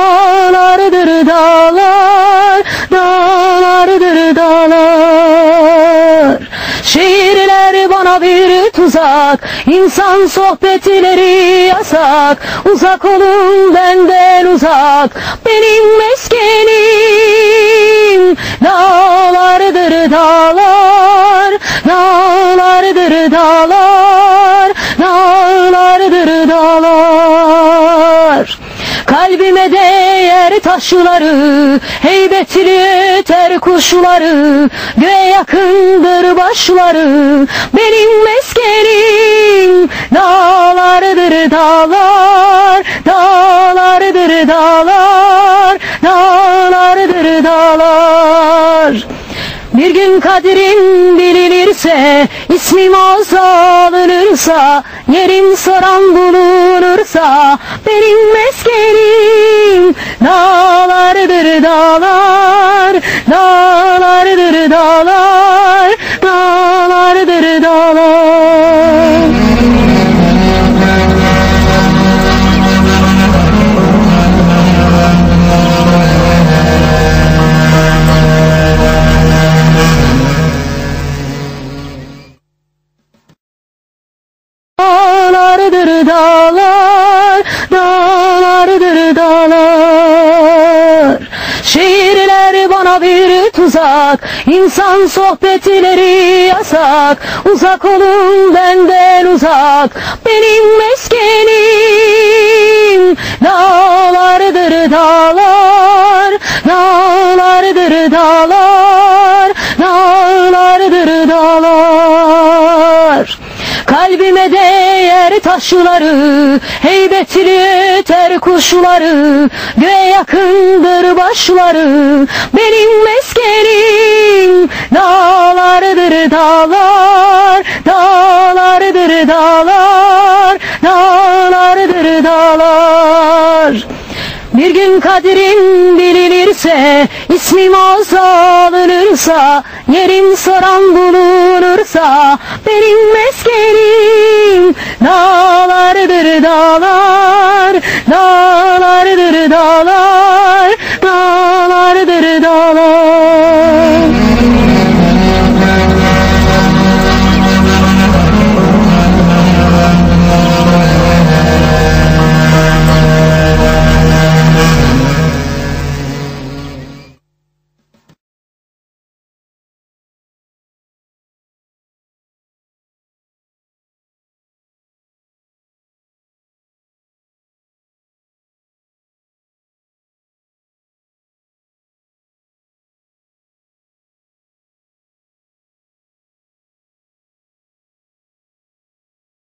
Dağlardır dağlar, dağlardır dağlar. Şiirler bana bir tuzak, insan sohbetleri yasak. Uzak olun benden uzak, benim meskenim. Dağlardır dağlar, dağlardır dağlar, dağlardır dağlar. Kalbime değer taşları, heybetli ter kuşları, göğe yakındır başları, benim meskenim. Dağlardır dağlar, dağlardır dağlar, dağlardır dağlar. Bir gün kadrin bilinirse, ismim ağza alınırsa, yerim soran bulunursa, benim meskenim dağlardır dağlar, dağlardır dağlar, dağlardır dağlar. Dağlardır dağlar, tuzak, insan sohbetleri yasak. Uzak olun benden uzak, benim meskenim. Dağlardır dağlar, dağlardır dağlar, dağlardır dağlar. Kalbime değer taşları, heybetli ter kuşları, göğe yakındır başları, benim meskenim. Dağlardır dağlar, dağlardır dağlar, dağlardır dağlar. Bir gün kadrin bilinirse, ismim ağza alınırsa, yerim soran bulunursa, benim meskenim dağlardır dağlar,